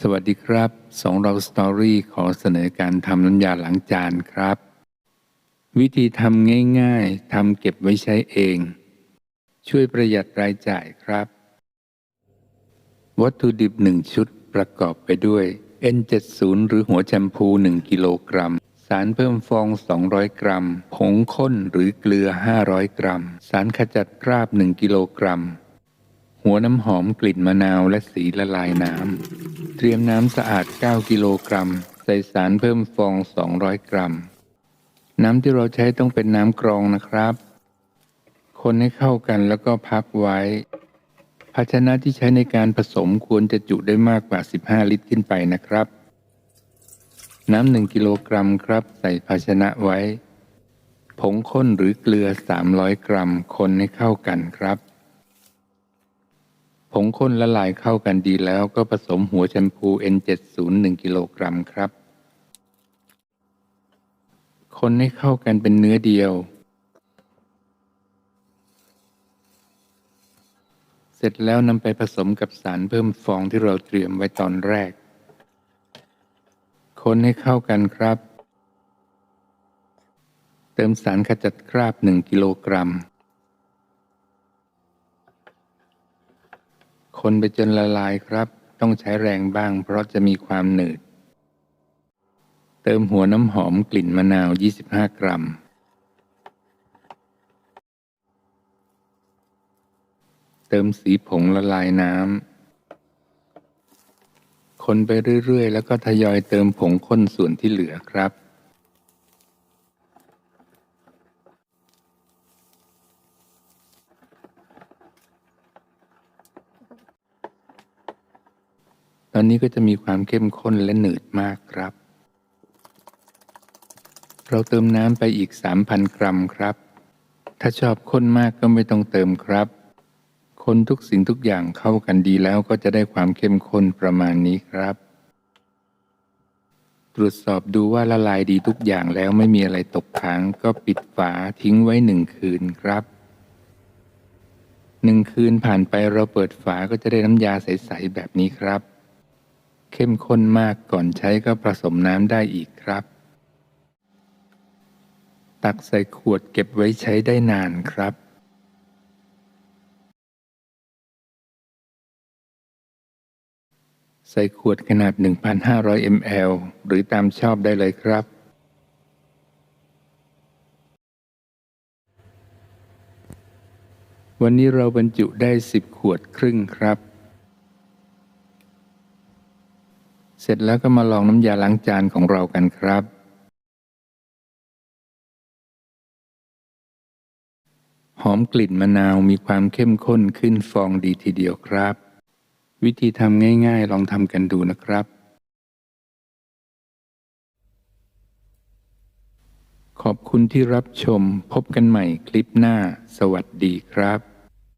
สวัสดีครับสองเราสตอรี่ขอเสนอการทำน้ำยาหล้างจานครับ วิธีทำง่ายๆทำเก็บไว้ใช้เอง ช่วยประหยัดรายจ่ายครับ วัตถุดิบ1ชุดประกอบไปด้วย N70 หรือหัวแชมพู 1 กิโลกรัม สารเพิ่มฟอง 200 กรัม ผงข้นหรือเกลือ 500 กรัม สารขจัดคราบ 1 กิโลกรัม หัวน้ำหอมกลิ่นมะนาวและสีละลายน้ำ เตรียมน้ำสะอาด 9 กิโลกรัม ใส่สารเพิ่มฟอง 200 กรัม น้ำที่เราใช้ต้องเป็นน้ำกรองนะครับ คนให้เข้ากันแล้วก็พักไว้ ภาชนะที่ใช้ในการผสมควรจะจุได้มากกว่า 15 ลิตรขึ้นไปนะครับ น้ำหนึ่งกิโลกรัมครับ ใส่ภาชนะไว้ ผงข้นหรือเกลือ 300 กรัม คนให้เข้ากันครับ ผงข้นละลายเข้ากันดีแล้วก็ผสมหัวแชมพู N70 1 กิโลกรัมครับ คนให้เข้ากันเป็นเนื้อเดียว เสร็จแล้วนำไปผสมกับสารเพิ่มฟองที่เราเตรียมไว้ตอนแรก คนให้เข้ากันครับ เติมสารขจัดคราบ 1 กิโลกรัม คนไปจนละลายครับ ต้องใช้แรงบ้าง เพราะจะมีความหนืด เติมหัวน้ำหอมกลิ่นมะนาว 25 กรัม เติมสีผงละลายน้ำ คนไปเรื่อย ๆ แล้วก็ทยอยเติมผงข้นส่วนที่เหลือครับ ตอนนี้ก็จะมีความเข้มข้นและหนืดมากครับ เราเติมน้ำไปอีก 3,000 กรัมครับ ถ้าชอบข้นมากก็ไม่ต้องเติมครับ คนทุกสิ่งทุกอย่างเข้ากันดีแล้วก็จะได้ความเข้มข้นประมาณนี้ครับ ตรวจสอบดูว่าละลายดีทุกอย่างแล้วไม่มีอะไรตกค้าง ก็ปิดฝาทิ้งไว้หนึ่งคืนครับหนึ่งคืนผ่านไปเราเปิดฝาก็จะได้น้ำยาใส ๆ แบบนี้ครับ เข้มข้นมากก่อนใช้ก็ผสมน้ำได้อีกครับ ตักใส่ขวดเก็บไว้ใช้ได้นานครับ ใส่ขวดขนาด 1,500 ml หรือตามชอบได้เลยครับวันนี้เราบรรจุได้ 10 ขวดครึ่งครับ เสร็จแล้วก็มาลองน้ำยาล้างจานของเรากันครับ หอมกลิ่นมะนาวมีความเข้มข้นขึ้นฟองดีทีเดียวครับ วิธีทำง่ายๆ ลองทำกันดูนะครับ ขอบคุณที่รับชมพบกันใหม่คลิปหน้า สวัสดีครับ